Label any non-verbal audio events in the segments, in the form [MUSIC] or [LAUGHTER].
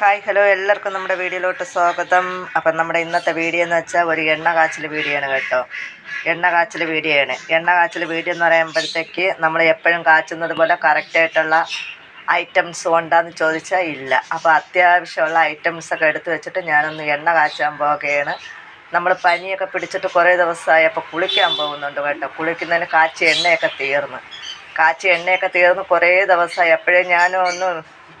Hi hello എല്ലാവർക്കും നമ്മുടെ വീഡിയോയിലോട്ട് സ്വാഗതം. അപ്പം നമ്മുടെ ഇന്നത്തെ വീഡിയോ എന്ന് വെച്ചാൽ ഒരു എണ്ണ കാച്ചിൽ വീഡിയോ ആണ് കേട്ടോ. എണ്ണ കാച്ചിൽ വീഡിയോ ആണ്. എണ്ണ കാച്ചിൽ വീഡിയോ എന്ന് പറയുമ്പോഴത്തേക്ക് നമ്മൾ എപ്പോഴും കാച്ചുന്നത് പോലെ കറക്റ്റായിട്ടുള്ള ഐറ്റംസ് ഉണ്ടോയെന്ന് ചോദിച്ചാൽ ഇല്ല. അപ്പോൾ അത്യാവശ്യമുള്ള ഐറ്റംസൊക്കെ എടുത്തു വെച്ചിട്ട് ഞാനൊന്ന് എണ്ണ കാച്ചാൻ പോവുകയാണ്. നമ്മൾ പനിയൊക്കെ പിടിച്ചിട്ട് കുറേ ദിവസമായി അപ്പോൾ കുളിക്കാൻ പോകുന്നുണ്ട് കേട്ടോ. കുളിക്കുന്നതിന് കാച്ചി എണ്ണയൊക്കെ തീർന്ന്. കാച്ചി എണ്ണയൊക്കെ തീർന്ന് കുറേ ദിവസമായി. എപ്പോഴേ ഞാനും ഒന്ന്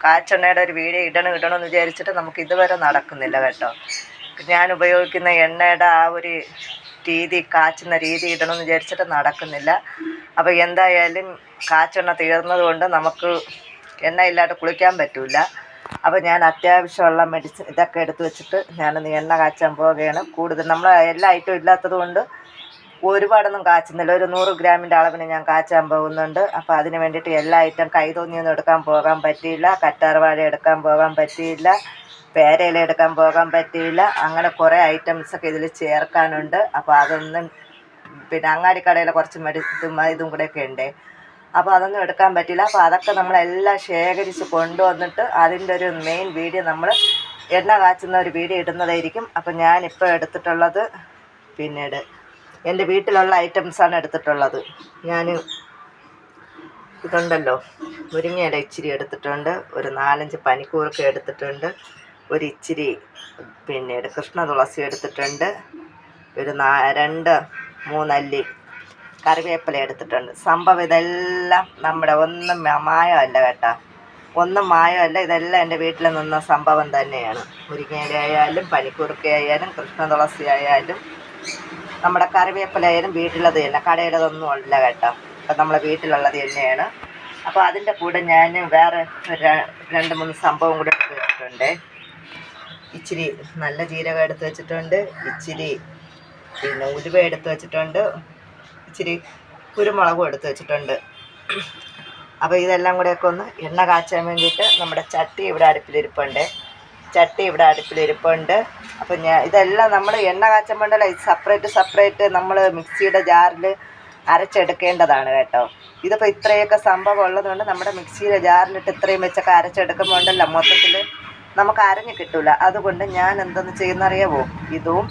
കാച്ചെണ്ണയുടെ ഒരു വീഡിയോ ഇടണം ഇടണമെന്ന് വിചാരിച്ചിട്ട് നമുക്ക് ഇതുവരെ നടക്കുന്നില്ല കേട്ടോ. ഞാൻ ഉപയോഗിക്കുന്ന എണ്ണയുടെ ആ ഒരു രീതി കാച്ചുന്ന രീതി ഇടണമെന്ന് വിചാരിച്ചിട്ട് നടക്കുന്നില്ല. അപ്പോൾ എന്തായാലും കാച്ചെണ്ണ തീർന്നതുകൊണ്ട് നമുക്ക് എണ്ണ ഇല്ലാതെ കുളിക്കാൻ പറ്റില്ല അപ്പോൾ ഞാൻ അത്യാവശ്യമുള്ള മെഡിസിൻ ഇതൊക്കെ എടുത്തു വെച്ചിട്ട് ഞാനൊന്ന് എണ്ണ കാച്ചാൻ പോവുകയാണ്. കൂടുതൽ നമ്മൾ എല്ലാ ഐറ്റവും ഇല്ലാത്തത് കൊണ്ട് ഒരുപാടൊന്നും കാച്ചുന്നില്ല. ഒരു നൂറ് ഗ്രാമിന്റെ അളവിന് ഞാൻ കാച്ചാൻ പോകുന്നുണ്ട്. അപ്പോൾ അതിന് വേണ്ടിയിട്ട് എല്ലാ ഐറ്റം കൈ തോന്നിയൊന്നും എടുക്കാൻ പോകാൻ പറ്റിയില്ല. കറ്റാർവാഴ എടുക്കാൻ പോകാൻ പറ്റിയില്ല. പേരയില എടുക്കാൻ പോകാൻ പറ്റിയില്ല. അങ്ങനെ കുറേ ഐറ്റംസൊക്കെ ഇതിൽ ചേർക്കാനുണ്ട്. അപ്പോൾ അതൊന്നും പിന്നെ അങ്ങാടി അങ്ങാടിക്കടയിലെ കുറച്ച് മെഡി ഇതും ഇതും കൂടെയൊക്കെ ഉണ്ട്. അപ്പോൾ അതൊന്നും എടുക്കാൻ പറ്റില്ല അപ്പോൾ അതൊക്കെ നമ്മളെല്ലാം ശേഖരിച്ച് കൊണ്ടുവന്നിട്ട് അതിന്റെ ഒരു മെയിൻ വീഡിയോ നമ്മൾ എണ്ണ കാച്ചുന്ന ഒരു വീഡിയോ ഇടുന്നതായിരിക്കും. അപ്പോൾ ഞാനിപ്പോൾ എടുത്തിട്ടുള്ളത് പിന്നീട് എന്റെ വീട്ടിലുള്ള ഐറ്റംസാണ് എടുത്തിട്ടുള്ളത്. ഞാൻ ഇതുണ്ടല്ലോ മുരിങ്ങയില ഇച്ചിരി എടുത്തിട്ടുണ്ട് ഒരു നാലഞ്ച് പനിക്കൂർക്ക എടുത്തിട്ടുണ്ട് ഒരു ഇച്ചിരി പിന്നെ കൃഷ്ണ തുളസി എടുത്തിട്ടുണ്ട് ഒരു നാ രണ്ട് മൂന്നല്ലി കറിവേപ്പില എടുത്തിട്ടുണ്ട്. സംഭവം ഇതെല്ലാം നമ്മുടെ ഒന്നും മായമല്ല കേട്ടോ. ഒന്നും മായമല്ല ഇതെല്ലാം എന്റെ വീട്ടിൽ നിന്ന സംഭവം തന്നെയാണ്. മുരിങ്ങയിലായാലും ആയാലും പനിക്കൂർക്ക ആയാലും കൃഷ്ണ തുളസി ആയാലും നമ്മുടെ കറിവേപ്പിലായാലും വീട്ടിലത് തന്നെ. കടയിലതൊന്നും അല്ല കേട്ടോ. അപ്പം നമ്മളെ വീട്ടിലുള്ളത് തന്നെയാണ്. അപ്പോൾ അതിന്റെ കൂടെ ഞാൻ വേറെ രണ്ട് മൂന്ന് സംഭവം കൂടെ എടുത്ത് വെച്ചിട്ടുണ്ട്. ഇച്ചിരി നല്ല ജീരകം എടുത്ത് വെച്ചിട്ടുണ്ട്. ഇച്ചിരി പിന്നെ ഉലുവ എടുത്ത് വെച്ചിട്ടുണ്ട്. ഇച്ചിരി കുരുമുളകും എടുത്ത് വെച്ചിട്ടുണ്ട്. അപ്പോൾ ഇതെല്ലാം കൂടെയൊക്കെ ഒന്ന് എണ്ണ കാച്ചാൻ വേണ്ടിയിട്ട് നമ്മുടെ ചട്ടി ഇവിടെ അടുപ്പിലിരിപ്പുണ്ട്. ചട്ടി ഇവിടെ അടുപ്പിലിരിപ്പുണ്ട് അപ്പോൾ ഞാൻ ഇതെല്ലാം നമ്മൾ എണ്ണ കാച്ചാൻ വേണ്ടല്ല ഇത് സെപ്പറേറ്റ് സെപ്പറേറ്റ് നമ്മൾ മിക്സിയുടെ ജാറിൽ അരച്ചെടുക്കേണ്ടതാണ് കേട്ടോ. ഇതിപ്പോൾ ഇത്രയൊക്കെ സംഭവം ഉള്ളതുകൊണ്ട് നമ്മുടെ മിക്സിയുടെ ജാറിലിട്ട് ഇത്രയും വെച്ചൊക്കെ അരച്ചെടുക്കുമ്പോൾ ഉണ്ടല്ലോ മൊത്തത്തിൽ നമുക്ക് അരഞ്ഞു കിട്ടില്ല അതുകൊണ്ട് ഞാൻ എന്തെന്ന് ചെയ്യുന്നറിയാവോ ഇതും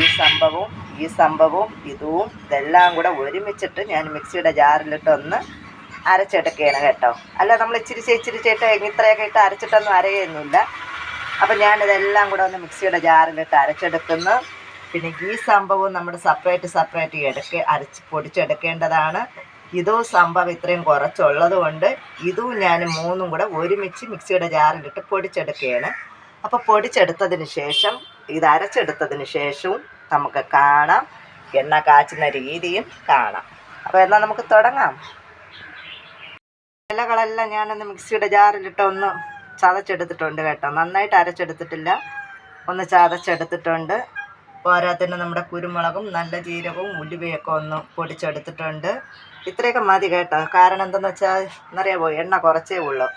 ഈ സംഭവവും ഈ സംഭവവും ഇതും ഇതെല്ലാം കൂടെ ഒരുമിച്ചിട്ട് ഞാൻ മിക്സിയുടെ ജാറിലിട്ട് ഒന്ന് അരച്ചെടുക്കുകയാണ് കേട്ടോ. അല്ല നമ്മൾ ഇച്ചിരി ഇച്ചിരി ചേട്ട് ഇത്രയൊക്കെ ഇട്ട് അരച്ചിട്ടൊന്നും അരയൊന്നുമില്ല. അപ്പം ഞാനിതെല്ലാം കൂടെ ഒന്ന് മിക്സിയുടെ ജാറിലിട്ട് അരച്ചെടുക്കുന്നു. പിന്നെ ഈ സംഭവം നമ്മൾ സെപ്പറേറ്റ് സെപ്പറേറ്റ് എടുക്ക അരച്ച് പൊടിച്ചെടുക്കേണ്ടതാണ്. ഇതും സംഭവം ഇത്രയും കുറച്ചുള്ളത് കൊണ്ട് ഇതും ഞാൻ മൂന്നും കൂടെ ഒരുമിച്ച് മിക്സിയുടെ ജാറിലിട്ട് പൊടിച്ചെടുക്കുകയാണ്. അപ്പോൾ പൊടിച്ചെടുത്തതിന് ശേഷം ഇത് അരച്ചെടുത്തതിന് ശേഷവും നമുക്ക് കാണാം. എണ്ണ കാച്ചുന്ന രീതിയും കാണാം. അപ്പോൾ എന്നാൽ നമുക്ക് തുടങ്ങാം. ഇലകളെല്ലാം ഞാനൊന്ന് മിക്സിയുടെ ജാറിലിട്ട് ഒന്ന് ചതച്ചെടുത്തിട്ടുണ്ട് കേട്ടോ. നന്നായിട്ട് അരച്ചെടുത്തിട്ടില്ല. ഒന്ന് ചതച്ചെടുത്തിട്ടുണ്ട്. പോരാത്തിന് നമ്മുടെ കുരുമുളകും നല്ല ജീരകവും ഉലുവയൊക്കെ ഒന്ന് പൊടിച്ചെടുത്തിട്ടുണ്ട്. ഇത്രയൊക്കെ മതി കേട്ടോ. കാരണം എന്തെന്ന് വെച്ചാൽ എന്നറിയാമോ എണ്ണ കുറച്ചേ ഉള്ളൂ.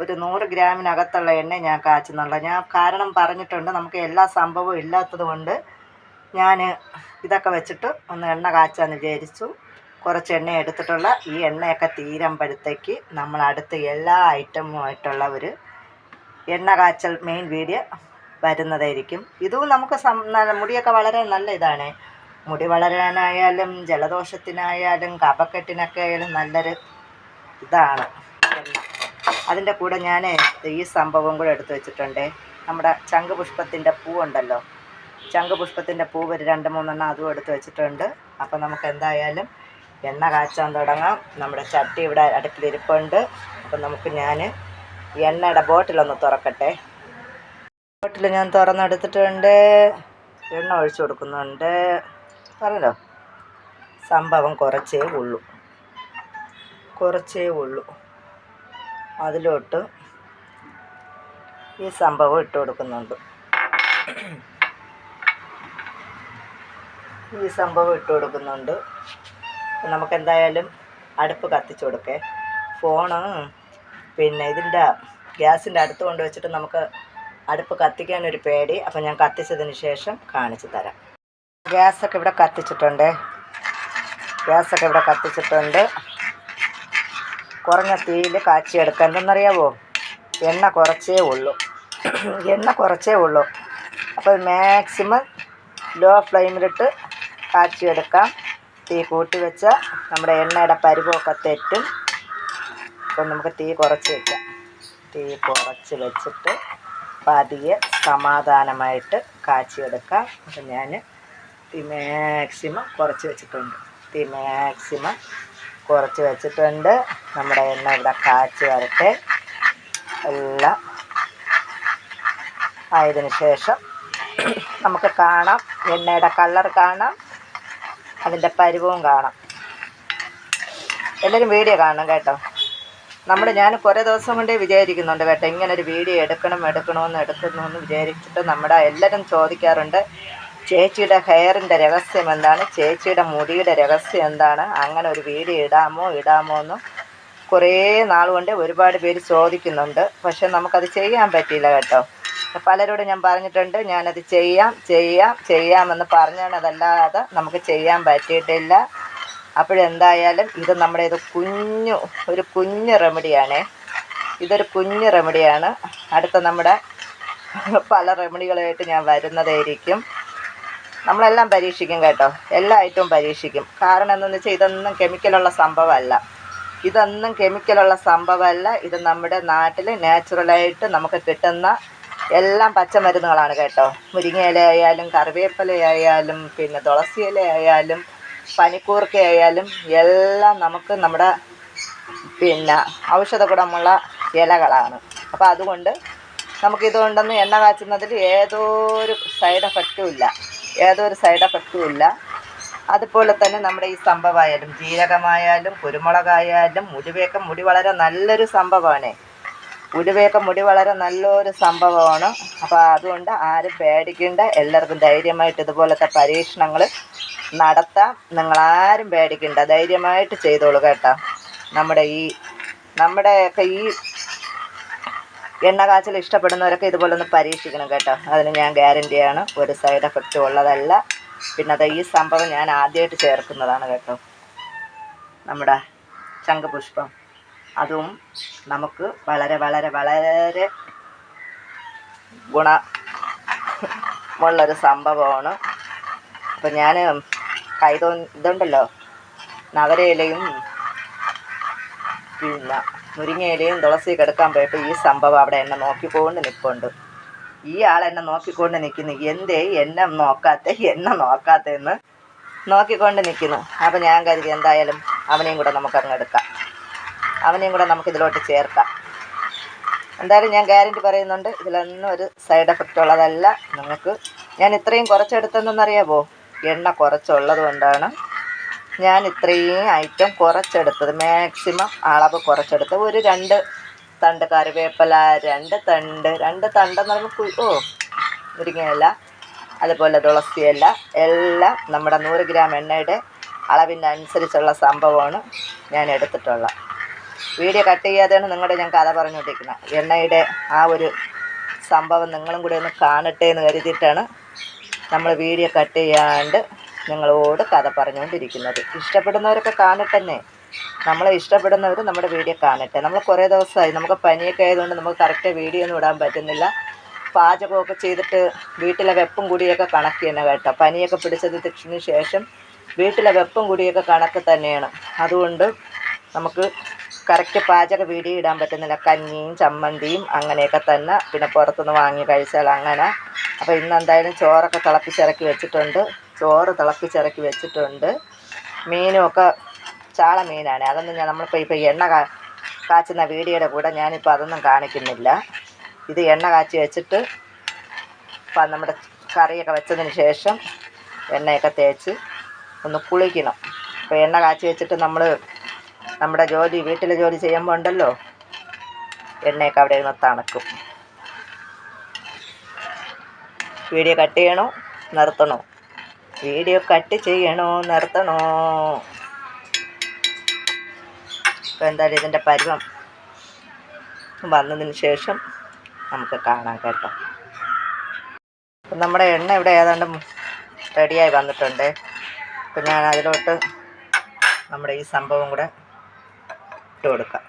ഒരു നൂറ് ഗ്രാമിനകത്തുള്ള എണ്ണ ഞാൻ കാച്ചുന്നുള്ള. ഞാൻ കാരണം പറഞ്ഞിട്ടുണ്ട് നമുക്ക് എല്ലാ സംഭവവും ഇല്ലാത്തത് കൊണ്ട് ഞാൻ ഇതൊക്കെ വെച്ചിട്ട് ഒന്ന് എണ്ണ കാച്ചാന്ന് വിചാരിച്ചു. കുറച്ച് എണ്ണ എടുത്തിട്ടുള്ള. ഈ എണ്ണയൊക്കെ തീരുമ്പോഴത്തേക്ക് നമ്മൾ അടുത്ത എല്ലാ ഐറ്റമുമായിട്ടുള്ള ഒരു എണ്ണ കാച്ചൽ മെയിൻ വീഡിയോ വരുന്നതായിരിക്കും. ഇതും നമുക്ക് മുടിയൊക്കെ വളരെ നല്ല ഇതാണ്. മുടി വളരാനായാലും ജലദോഷത്തിനായാലും കപക്കെട്ടിനൊക്കെ ആയാലും നല്ലൊരു ഇതാണ്. അതിന്റെ കൂടെ ഞാൻ ഈ സംഭവം കൂടെ എടുത്തു വെച്ചിട്ടുണ്ട്. നമ്മുടെ ചങ്കുപുഷ്പത്തിന്റെ പൂവുണ്ടല്ലോ ചങ്കുപുഷ്പത്തിന്റെ പൂവ് ഒരു രണ്ട് മൂന്നെണ്ണം അതും എടുത്ത് വെച്ചിട്ടുണ്ട്. അപ്പോൾ നമുക്ക് എന്തായാലും എണ്ണ കാച്ചാൻ തുടങ്ങാം. നമ്മുടെ ചട്ടി ഇവിടെ അടുപ്പിലിരിപ്പുണ്ട്. അപ്പം നമുക്ക് ഞാൻ എണ്ണയുടെ ബോട്ടിലൊന്ന് തുറക്കട്ടെ. ബോട്ടിൽ ഞാൻ തുറന്നെടുത്തിട്ടുണ്ട്. എണ്ണ ഒഴിച്ചു കൊടുക്കുന്നുണ്ട്. പറഞ്ഞല്ലോ? സംഭവം കുറച്ചേ ഉള്ളൂ. കുറച്ചേ ഉള്ളൂ. അതിലോട്ട് ഈ സംഭവം ഇട്ട് കൊടുക്കുന്നുണ്ട്. ഈ സംഭവം ഇട്ട് കൊടുക്കുന്നുണ്ട്. നമുക്ക് എന്തായാലും അടുപ്പ് കത്തിച്ചു കൊടുക്കേ. ഫോണ് പിന്നെ ഇതിന്റെ ഗ്യാസിന്റെ അടുത്ത് കൊണ്ട് വെച്ചിട്ട് നമുക്ക് അടുപ്പ് കത്തിക്കാനൊരു പേടി. അപ്പം ഞാൻ കത്തിച്ചതിന് ശേഷം കാണിച്ചു തരാം. ഗ്യാസൊക്കെ ഇവിടെ കത്തിച്ചിട്ടുണ്ട്. ഗ്യാസൊക്കെ ഇവിടെ കത്തിച്ചിട്ടുണ്ട്. കുറഞ്ഞ തീയിൽ കാച്ചിയെടുക്കുക എന്തെന്നറിയാവോ? എണ്ണ കുറച്ചേ ഉള്ളൂ. എണ്ണ കുറച്ചേ ഉള്ളൂ. അപ്പോൾ മാക്സിമം ലോ ഫ്ലെയിമിലിട്ട് കാച്ചിയെടുക്കാം. തീ കൂട്ടി വെച്ചാൽ നമ്മുടെ എണ്ണയുടെ പരിവമൊക്കെ തെറ്റും. അപ്പം നമുക്ക് തീ കുറച്ച് വെക്കാം. തീ കുറച്ച് വെച്ചിട്ട് പതിയെ സമാധാനമായിട്ട് കാച്ചിയെടുക്കാം. അപ്പം ഞാൻ തീ മാക്സിമം കുറച്ച് വെച്ചിട്ടുണ്ട്. തീ മാക്സിമം കുറച്ച് വെച്ചിട്ടുണ്ട്. നമ്മുടെ എണ്ണ ഇവിടെ കാച്ചി വരട്ടെ. എല്ലാം ആയതിനു ശേഷം നമുക്ക് കാണാം. എണ്ണയുടെ കളർ കാണാം. അതിന്റെ പരുവവും കാണാം. എല്ലാവരും വീഡിയോ കാണണം കേട്ടോ. നമ്മൾ ഞാൻ കുറേ ദിവസം കൊണ്ടേ വിചാരിക്കുന്നുണ്ട് കേട്ടോ ഇങ്ങനെ ഒരു വീഡിയോ എടുക്കണം എടുക്കണമെന്ന് എടുക്കണമെന്ന് വിചാരിച്ചിട്ട് നമ്മുടെ എല്ലാവരും ചോദിക്കാറുണ്ട് ചേച്ചിയുടെ ഹെയറിന്റെ രഹസ്യം എന്താണ്? ചേച്ചിയുടെ മുടിയുടെ രഹസ്യം എന്താണ്? അങ്ങനെ ഒരു വീഡിയോ ഇടാമോ ഇടാമോ എന്ന് കുറേ നാൾ കൊണ്ട് ഒരുപാട് പേര് ചോദിക്കുന്നുണ്ട്. പക്ഷെ നമുക്കത് ചെയ്യാൻ പറ്റിയില്ല കേട്ടോ. പലരോടും ഞാൻ പറഞ്ഞിട്ടുണ്ട് ഞാനത് ചെയ്യാം ചെയ്യാം ചെയ്യാമെന്ന് പറഞ്ഞാണതല്ലാതെ നമുക്ക് ചെയ്യാൻ പറ്റിയിട്ടില്ല. അപ്പോഴെന്തായാലും ഇത് നമ്മുടെ ഇത് കുഞ്ഞു ഒരു കുഞ്ഞു റെമഡിയാണ്. ഇതൊരു കുഞ്ഞു റെമഡിയാണ്. അടുത്ത നമ്മുടെ പല റെമഡികളായിട്ട് ഞാൻ വരുന്നതായിരിക്കും. നമ്മളെല്ലാം പരീക്ഷിക്കും കേട്ടോ. എല്ലാ ഐറ്റവും പരീക്ഷിക്കും. കാരണം എന്തെന്ന് വെച്ചാൽ ഇതൊന്നും കെമിക്കലുള്ള സംഭവമല്ല. ഇതൊന്നും കെമിക്കലുള്ള സംഭവമല്ല. ഇത് നമ്മുടെ നാട്ടിൽ നാച്ചുറലായിട്ട് നമുക്ക് കിട്ടുന്ന എല്ലാം പച്ചമരുന്നുകളാണ് കേട്ടോ. മുരിങ്ങയില ആയാലും കറിവേപ്പില ആയാലും പിന്നെ തുളസി ഇല ആയാലും പനിക്കൂർക്ക ആയാലും എല്ലാം നമുക്ക് നമ്മുടെ പിന്നെ ഔഷധ ഗുണമുള്ള ഇലകളാണ്. അപ്പോൾ അതുകൊണ്ട് നമുക്കിതുകൊണ്ടൊന്നും എണ്ണ കാച്ചുന്നതിൽ ഏതൊരു സൈഡ് എഫക്റ്റും ഇല്ല. ഏതൊരു സൈഡ് എഫക്റ്റും ഇല്ല. അതുപോലെ തന്നെ നമ്മുടെ ഈ സംഭവമായാലും ജീരകമായാലും കുരുമുളകായാലും മുടിവേക്ക മുടി വളരെ നല്ലൊരു സംഭവമാണ്. ഉരുവേക്ക മുടി വളരെ നല്ലൊരു സംഭവമാണ്. അപ്പോൾ അതുകൊണ്ട് ആരും പേടിക്കേണ്ട. എല്ലാവർക്കും ധൈര്യമായിട്ട് ഇതുപോലത്തെ പരീക്ഷണങ്ങൾ നടത്താം നിങ്ങളാരും പേടിക്കണ്ട. ധൈര്യമായിട്ട് ചെയ്തോളൂ കേട്ടോ. നമ്മുടെ ഈ നമ്മുടെയൊക്കെ ഈ എണ്ണ കാച്ചൽ ഇഷ്ടപ്പെടുന്നവരൊക്കെ ഇതുപോലെ ഒന്ന് പരീക്ഷിക്കണം കേട്ടോ. അതിന് ഞാൻ ഗ്യാരന്റിയാണ് ഒരു സൈഡ് എഫക്റ്റും ഉള്ളതല്ല. പിന്നെ അത് ഈ സംഭവം ഞാൻ ആദ്യമായിട്ട് ചേർക്കുന്നതാണ് കേട്ടോ. നമ്മുടെ ചങ്കപുഷ്പം അതും നമുക്ക് വളരെ വളരെ വളരെ ഗുണമുള്ളൊരു സംഭവമാണ്. അപ്പം ഞാൻ കൈതോ ഇതുണ്ടല്ലോ. നവരയിലയും പിന്നെ മുരിങ്ങയിലയും തുളസി എടുക്കാൻ പോയപ്പോൾ ഈ സംഭവം അവിടെ എന്നെ നോക്കിക്കൊണ്ട് നിൽപ്പുണ്ട് ഈ ആൾ എന്നെ നോക്കിക്കൊണ്ട് നിൽക്കുന്നു എന്തേ എന്നെ നോക്കാത്ത? എന്നെ നോക്കാത്തെന്ന് നോക്കിക്കൊണ്ട് നിൽക്കുന്നു അപ്പം ഞാൻ കരുതി എന്തായാലും അവനെയും കൂടെ നമുക്കങ്ങ് എടുക്കാം. അവനെയും കൂടെ നമുക്ക് ഇതിലോട്ട് ചേർക്കാം. എന്തായാലും ഞാൻ ഗ്യാരണ്ടി പറയുന്നുണ്ട് ഇതിലൊന്നും ഒരു സൈഡ് എഫക്റ്റ് ഉള്ളതല്ല. നിങ്ങൾക്ക് ഞാൻ ഇത്രയും കുറച്ചെടുത്തെന്നറിയാമോ എണ്ണ കുറച്ചുള്ളത് കൊണ്ടാണ് ഞാൻ ഇത്രയും ഐറ്റം കുറച്ചെടുത്തത്. മാക്സിമം അളവ് കുറച്ചെടുത്ത് ഒരു രണ്ട് തണ്ട് കറിവേപ്പില രണ്ട് തണ്ട് രണ്ട് തണ്ടെന്ന് പറയുമ്പോൾ ഓ മുരിങ്ങയില അതുപോലെ തുളസിയില എല്ലാം നമ്മുടെ നൂറ് ഗ്രാം എണ്ണയുടെ അളവിന്റെ അനുസരിച്ചുള്ള സംഭവമാണ് ഞാൻ എടുത്തിട്ടുള്ളത്. വീഡിയോ കട്ട് ചെയ്യാതെയാണ് നിങ്ങളുടെ ഞാൻ കഥ പറഞ്ഞുകൊണ്ടിരിക്കുന്നത്. എണ്ണയുടെ ആ ഒരു സംഭവം നിങ്ങളും കൂടെ ഒന്ന് കാണട്ടെ എന്ന് കരുതിയിട്ടാണ് നമ്മൾ വീഡിയോ കട്ട് ചെയ്യാണ്ട് നിങ്ങളോട് കഥ പറഞ്ഞുകൊണ്ടിരിക്കുന്നത് ഇഷ്ടപ്പെടുന്നവരൊക്കെ കാണട്ടെ നമ്മളെ ഇഷ്ടപ്പെടുന്നവർ നമ്മുടെ വീഡിയോ കാണട്ടെ. നമ്മൾ കുറേ ദിവസമായി നമുക്ക് പനിയൊക്കെ ആയതുകൊണ്ട് നമുക്ക് കറക്റ്റ് വീഡിയോ ഒന്നും ഇടാൻ പറ്റുന്നില്ല. പാചകമൊക്കെ ചെയ്തിട്ട് വീട്ടിലെ വെപ്പും കൂടിയൊക്കെ കണക്ക് തന്നെ കേട്ടോ. പനിയൊക്കെ പിടിച്ചതിന് ശേഷം വീട്ടിലെ വെപ്പും കൂടിയൊക്കെ കണക്ക് തന്നെയാണ്. അതുകൊണ്ട് നമുക്ക് കറക്റ്റ് പാചക വീഡിയോ ഇടാൻ പറ്റുന്നില്ല. കഞ്ഞിയും ചമ്മന്തിയും അങ്ങനെയൊക്കെ തന്നെ പിന്നെ പുറത്തുനിന്ന് വാങ്ങി കഴിച്ചാൽ അങ്ങനെ. അപ്പോൾ ഇന്ന് എന്തായാലും ചോറൊക്കെ തിളപ്പിച്ചിറക്കി വെച്ചിട്ടുണ്ട്. ചോറ് തിളപ്പിച്ചിറക്കി വെച്ചിട്ടുണ്ട്. മീനുമൊക്കെ ചാള മീനാണ്. അതൊന്നും ഞാൻ നമ്മളിപ്പോൾ ഇപ്പോൾ എണ്ണ കാ കാച്ചുന്ന വീഡിയോയുടെ കൂടെ ഞാനിപ്പോൾ അതൊന്നും കാണിക്കുന്നില്ല. ഇത് എണ്ണ കാച്ചി വെച്ചിട്ട് ഇപ്പം നമ്മുടെ കറിയൊക്കെ വെച്ചതിന് ശേഷം എണ്ണയൊക്കെ തേച്ച് ഒന്ന് കുളിക്കണം അപ്പോൾ എണ്ണ കാച്ചി വെച്ചിട്ട് നമ്മൾ നമ്മുടെ ജോലി വീട്ടിലെ ജോലി ചെയ്യുമ്പോൾ ഉണ്ടല്ലോ? എണ്ണയൊക്കെ അവിടെ ഇരുന്ന് തണുക്കും. വീഡിയോ കട്ട് ചെയ്യണോ? നിർത്തണോ? വീഡിയോ കട്ട് ചെയ്യണോ? നിർത്തണോ? അപ്പോൾ എന്തായാലും ഇതിന്റെ പരുവം വന്നതിന് ശേഷം നമുക്ക് കാണാം കേട്ടോ. അപ്പം നമ്മുടെ എണ്ണ ഇവിടെ ഏതാണ്ട് റെഡിയായി വന്നിട്ടുണ്ട്. അപ്പം ഞാൻ അതിലോട്ട് നമ്മുടെ ഈ സംഭവം കൂടെ ഇട്ട് കൊടുക്കാം.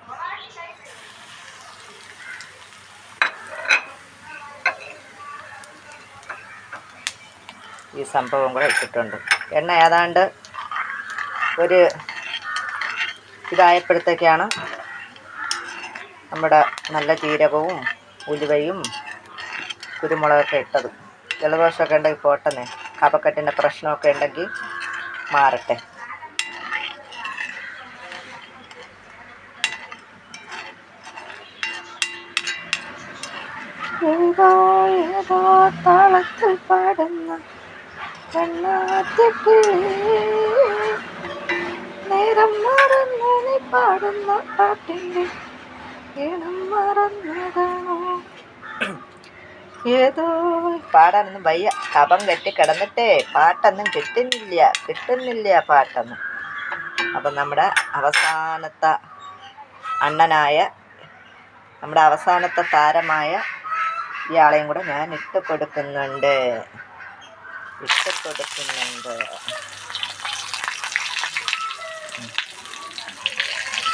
ഈ സംഭവം കൂടെ ഇട്ടിട്ടുണ്ട്. എണ്ണ ഏതാണ്ട് ഒരു ഇതായപ്പോഴത്തേക്കാണ് നമ്മുടെ നല്ല ജീരകവും ഉലുവയും കുരുമുളകൊക്കെ ഇട്ടത്. ജലദോഷമൊക്കെ ഉണ്ടെങ്കിൽ പോട്ടെന്നേ. കഫക്കെട്ടിന്റെ പ്രശ്നമൊക്കെ ഉണ്ടെങ്കിൽ മാറട്ടെ. ഏതോ ഏതോ താളത്തിൽ പാടുന്ന നേരം മറന്നു പാടുന്ന പാട്ടിന്റെ ഈണം മറന്നതാണോ ഏതോ പാടാനൊന്നും വയ്യ. കപം കെട്ടി കിടന്നിട്ടേ പാട്ടൊന്നും കിട്ടുന്നില്ല. കിട്ടുന്നില്ല പാട്ടൊന്നും. അപ്പം നമ്മുടെ അവസാനത്തെ അണ്ണനായ നമ്മുടെ അവസാനത്തെ താരമായ ഇയാളെയും കൂടെ ഞാൻ ഇട്ട് കൊടുക്കുന്നുണ്ട് ഇട്ട് കൊടുക്കുന്നുണ്ട്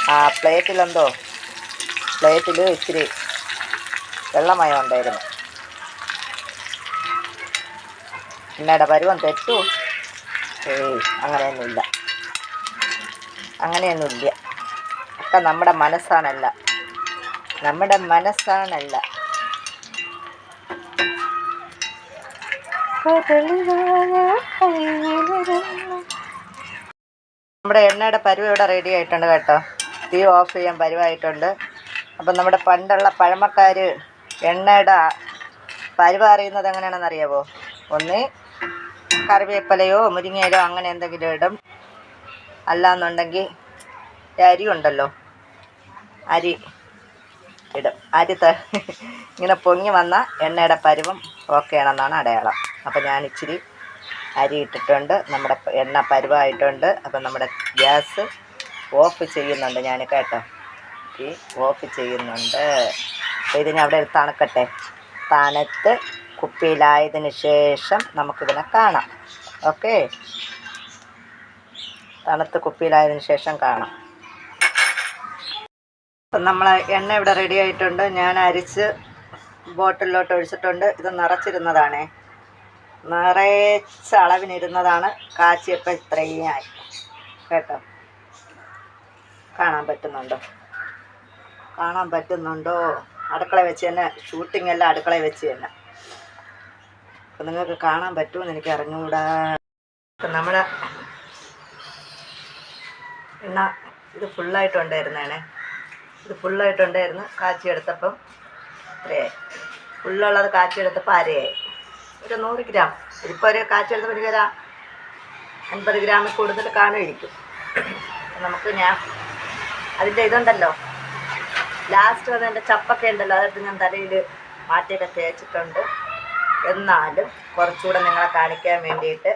ആ പ്ലേറ്റിലെന്തോ? പ്ലേറ്റിൽ ഇച്ചിരി വെള്ളമയം ഉണ്ടായിരുന്നു. പിന്നെ പരുവം തെറ്റു. ഏയ് അങ്ങനെയൊന്നുമില്ല. അങ്ങനെയൊന്നുമില്ല. ഒക്കെ നമ്മുടെ മനസ്സാണല്ല. നമ്മുടെ മനസ്സാണല്ല. നമ്മുടെ എണ്ണയുടെ പരുവ ഇവിടെ റെഡി ആയിട്ടുണ്ട് കേട്ടോ. തീ ഓഫ് ചെയ്യാൻ പരുവായിട്ടുണ്ട്. അപ്പം നമ്മുടെ പണ്ടുള്ള പഴമക്കാർ എണ്ണയുടെ പരുവ അറിയുന്നത് എങ്ങനെയാണെന്ന് അറിയാവോ? ഒന്ന് കറിവേപ്പിലയോ മുരിങ്ങയിലോ അങ്ങനെ എന്തെങ്കിലും ഇടും. അല്ലാന്നുണ്ടെങ്കിൽ അരി ഉണ്ടല്ലോ. അരി ഇടും. അരി ഇങ്ങനെ പൊങ്ങി വന്ന എണ്ണയുടെ പരുവം ഓക്കെ ആണെന്നാണ് അടയാളം. അപ്പം ഞാൻ ഇച്ചിരി അരി ഇട്ടിട്ടുണ്ട് നമ്മുടെ എണ്ണ പരുവായിട്ടുണ്ട് അപ്പം നമ്മുടെ ഗ്യാസ് ഓഫ് ചെയ്യുന്നുണ്ട് ഞാൻ കേട്ടോ. ഈ ഓഫ് ചെയ്യുന്നുണ്ട്. അപ്പോൾ ഇതിനെ അവിടെ തണുക്കട്ടെ തണുത്ത് കുപ്പിയിലായതിന് ശേഷം നമുക്കിതിനെ കാണാം. ഓക്കെ? തണുത്ത് കുപ്പിയിലായതിന് ശേഷം കാണാം. അപ്പം നമ്മൾ എണ്ണ ഇവിടെ റെഡി ആയിട്ടുണ്ട്. ഞാൻ അരിച്ച് ബോട്ടിലോട്ട് ഒഴിച്ചിട്ടുണ്ട്. ഇത് നിറച്ചിരുന്നതാണേ. നിറച്ച അളവിനിരുന്നതാണ് കാച്ചിയപ്പം ഇത്രയും ആയി. കേട്ടോ? കാണാൻ പറ്റുന്നുണ്ടോ? കാണാൻ പറ്റുന്നുണ്ടോ? അടുക്കള വെച്ച് തന്നെ ഷൂട്ടിംഗ് എല്ലാം അടുക്കള വെച്ച് തന്നെ. അപ്പം നിങ്ങൾക്ക് കാണാൻ പറ്റുമെന്ന് എനിക്ക് അറിഞ്ഞുകൂടാ ഇപ്പം നമ്മുടെ എണ്ണ ഇത് ഫുള്ളായിട്ടുണ്ടായിരുന്നേണേ ഇത് ഫുള്ളായിട്ടുണ്ടായിരുന്നു കാച്ചിയെടുത്തപ്പം ഇത്രയായി. ഫുള്ളുള്ളത് കാച്ചിയെടുത്തപ്പോൾ അരയായി. ഒരു നൂറ് ഗ്രാം. ഇതിപ്പോൾ ഒരു കാച്ചിയെടുത്തപ്പോൾ എനിക്കൊരു അൻപത് ഗ്രാമിൽ കൂടുതൽ കാണുമായിരിക്കും. നമുക്ക് ഞാൻ അതിന്റെ ഇതുണ്ടല്ലോ. ലാസ്റ്റ് അത് എന്റെ ചപ്പൊക്കെ ഉണ്ടല്ലോ അതെടുത്ത് ഞാൻ തലയിൽ മാറ്റിയൊക്കെ തേച്ചിട്ടുണ്ട്. എന്നാലും കുറച്ചുകൂടെ നിങ്ങളെ കാണിക്കാൻ വേണ്ടിയിട്ട്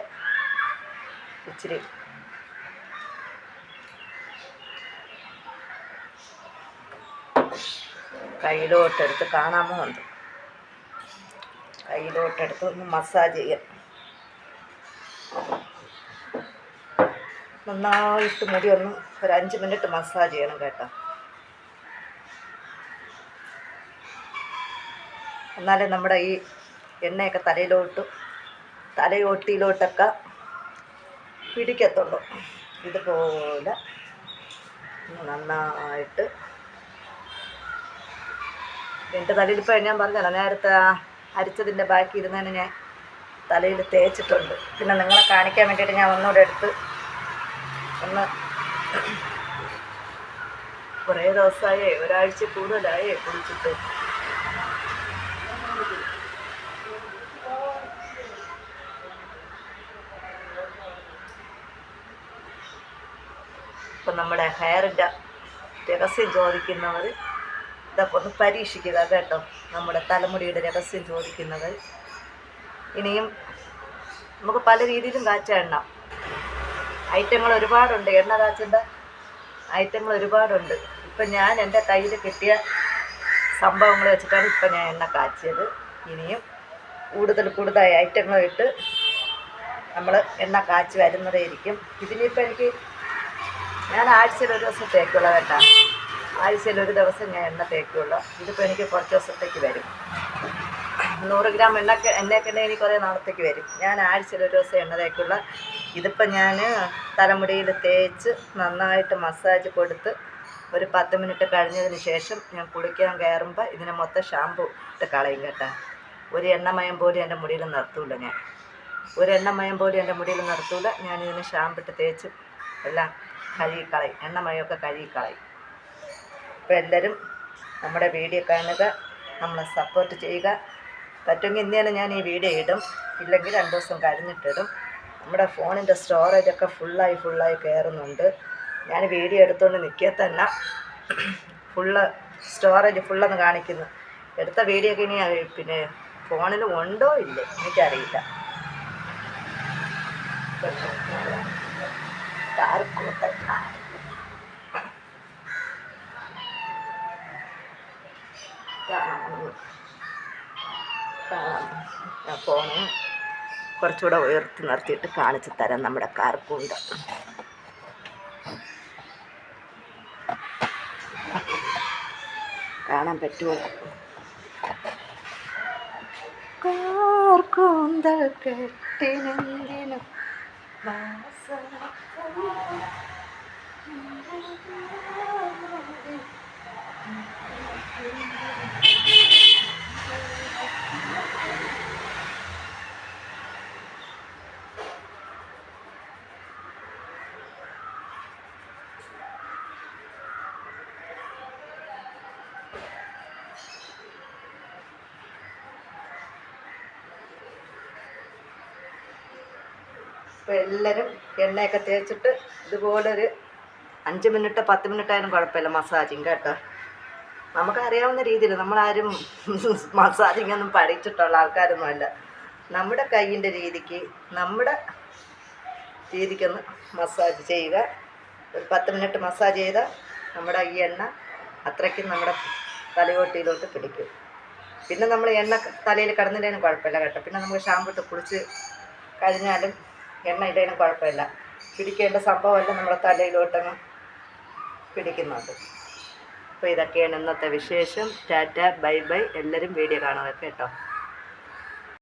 ഇച്ചിരി കയ്യിലോട്ടെടുത്ത് കാണാമോ ഉണ്ട് കയ്യിലോട്ടെടുത്ത് ഒന്ന് മസാജ് ചെയ്യാം. നന്നായിട്ട് മുടി ഒന്ന് ഒരു അഞ്ച് മിനിറ്റ് മസാജ് ചെയ്യണം കേട്ടോ. എന്നാലേ നമ്മുടെ ഈ എണ്ണയൊക്കെ തലയിലോട്ട് തലയോട്ടിയിലോട്ടൊക്കെ പിടിക്കത്തുള്ളൂ. ഇതുപോലെ നന്നായിട്ട്. എന്റെ തലയിൽ ഇപ്പോൾ ഞാൻ പറഞ്ഞല്ലോ നേരത്തെ അരിച്ചതിന്റെ ബാക്കി ഇരുന്നതിന് ഞാൻ തലയിൽ തേച്ചിട്ടുണ്ട്. പിന്നെ നിങ്ങളെ കാണിക്കാൻ വേണ്ടിയിട്ട് ഞാൻ ഒന്നുകൂടെ എടുത്ത് ഒന്ന് കുറേ ദിവസമായേ ഒരാഴ്ച കൂടുതലായേ കുളിച്ചിട്ട്. ഇപ്പം നമ്മുടെ ഹെയറിന്റെ രഹസ്യം ചോദിക്കുന്നവർ ഇതൊക്കെ ഒന്ന് പരീക്ഷിക്കുക കേട്ടോ നമ്മുടെ തലമുടിയുടെ രഹസ്യം ചോദിക്കുന്നത്. ഇനിയും നമുക്ക് പല രീതിയിലും കാച്ച എണ്ണ. ഐറ്റങ്ങൾ ഒരുപാടുണ്ട്. എണ്ണ കാച്ചേണ്ട? ഐറ്റങ്ങൾ ഒരുപാടുണ്ട്. ഇപ്പം ഞാൻ എന്റെ കയ്യിൽ കിട്ടിയ സംഭവങ്ങൾ വെച്ചിട്ടാണ് ഇപ്പം ഞാൻ എണ്ണ കാച്ചിയത്. ഇനിയും കൂടുതൽ കൂടുതൽ ഇട്ട് നമ്മൾ എണ്ണ കാച്ചി വരുന്നതേ ഇരിക്കും ഇതിനിപ്പോൾ എനിക്ക് ഞാൻ ആഴ്ചയിൽ ഒരു ദിവസം തേക്കുള്ള കേട്ടോ. ആഴ്ചയിൽ ഒരു ദിവസം ഞാൻ എണ്ണ തേക്കുള്ളൂ. ഇതിപ്പോൾ എനിക്ക് കുറച്ച് ദിവസത്തേക്ക് വരും. നൂറ് ഗ്രാം എണ്ണ എണ്ണയൊക്കെ എനിക്ക് കുറേ നാളത്തേക്ക് വരും. ഞാൻ ആഴ്ചയിൽ ഒരു ദിവസം എണ്ണ തേക്കുള്ള. ഇതിപ്പോൾ ഞാൻ തലമുടിയിൽ തേച്ച് നന്നായിട്ട് മസാജ് കൊടുത്ത് ഒരു പത്ത് മിനിറ്റ് കഴിഞ്ഞതിന് ശേഷം ഞാൻ കുളിക്കാൻ കയറുമ്പോൾ ഇതിനെ മൊത്തം ഷാമ്പു ഇട്ട് കളയും കേട്ടോ. ഒരു എണ്ണമയം പോലും എന്റെ മുടിയിൽ നിർത്തൂല ഞാൻ. ഒരു എണ്ണമയം പോലും എന്റെ മുടിയിൽ നിർത്തൂല. ഞാൻ ഇതിന് ഷാമ്പു ഇട്ട് തേച്ച് എല്ലാം കഴുകിക്കളയും എണ്ണമയമൊക്കെ കഴുകിക്കളയും അപ്പോൾ എല്ലാവരും നമ്മുടെ വീഡിയോ കാണുക നമ്മളെ സപ്പോർട്ട് ചെയ്യുക പറ്റുമെങ്കിൽ ഇന്നേനെ ഞാൻ ഈ വീഡിയോ ഇടും ഇല്ലെങ്കിൽ രണ്ട് ദിവസം കഴിഞ്ഞിട്ടിടും നമ്മുടെ ഫോണിന്റെ സ്റ്റോറേജൊക്കെ ഫുള്ളായി ഫുള്ളായി കയറുന്നുണ്ട് ഞാൻ വീഡിയോ എടുത്തുകൊണ്ട് നിൽക്കുക തന്നെ ഫുള്ള് സ്റ്റോറേജ് ഫുള്ളെന്ന് കാണിക്കുന്നു എടുത്ത വീഡിയോ ഒക്കെ ഇനി പിന്നെ ഫോണിൽ ഉണ്ടോ ഇല്ലേ എനിക്കറിയില്ല കാർക്കൂട്ടൻ കാണാം കാണാം ഞാൻ ഫോണ് കുറച്ചുകൂടെ ഉയർത്തി നിർത്തിയിട്ട് കാണിച്ചു തരാം നമ്മുടെ കാർക്കൂണ്ട്. കാണാൻ പറ്റുമോ? കാർക്കൂന്തൽ കെട്ടിനെന്തിനും വാസന? അപ്പോൾ എല്ലാവരും എണ്ണയൊക്കെ തേച്ചിട്ട് ഇതുപോലൊരു അഞ്ച് മിനിറ്റ് പത്ത് മിനിറ്റ് ആയാലും കുഴപ്പമില്ല മസാജിങ് കേട്ടോ. നമുക്കറിയാവുന്ന രീതിയിൽ നമ്മളാരും [LAUGHS] മസാജിങ് ഒന്നും പഠിച്ചിട്ടുള്ള ആൾക്കാരൊന്നുമല്ല. നമ്മുടെ കൈയിന്റെ രീതിക്ക് നമ്മുടെ രീതിക്കൊന്ന് മസാജ് ചെയ്യുക. ഒരു പത്ത് മിനിറ്റ് മസാജ് ചെയ്താൽ നമ്മുടെ ഈ എണ്ണ അത്രയ്ക്കും നമ്മുടെ തലയോട്ടിയിലോട്ട് പിടിക്കും. പിന്നെ നമ്മൾ എണ്ണ തലയിൽ കിടന്നില്ലേനും കുഴപ്പമില്ല കേട്ടോ. പിന്നെ നമുക്ക് ഷാമ്പു ഇട്ട് കുളിച്ച് കഴിഞ്ഞാലും എണ്ണ ഇടേനും കുഴപ്പമില്ല. പിടിക്കേണ്ട സംഭവമല്ല നമ്മുടെ തലയിലോട്ടങ്ങ് പിടിക്കുന്നുണ്ട് അപ്പോൾ ഇതൊക്കെയാണ് ഇന്നത്തെ വിശേഷം. Tata bye bye. എല്ലാവരും വീഡിയോ കാണുക കേട്ടോ.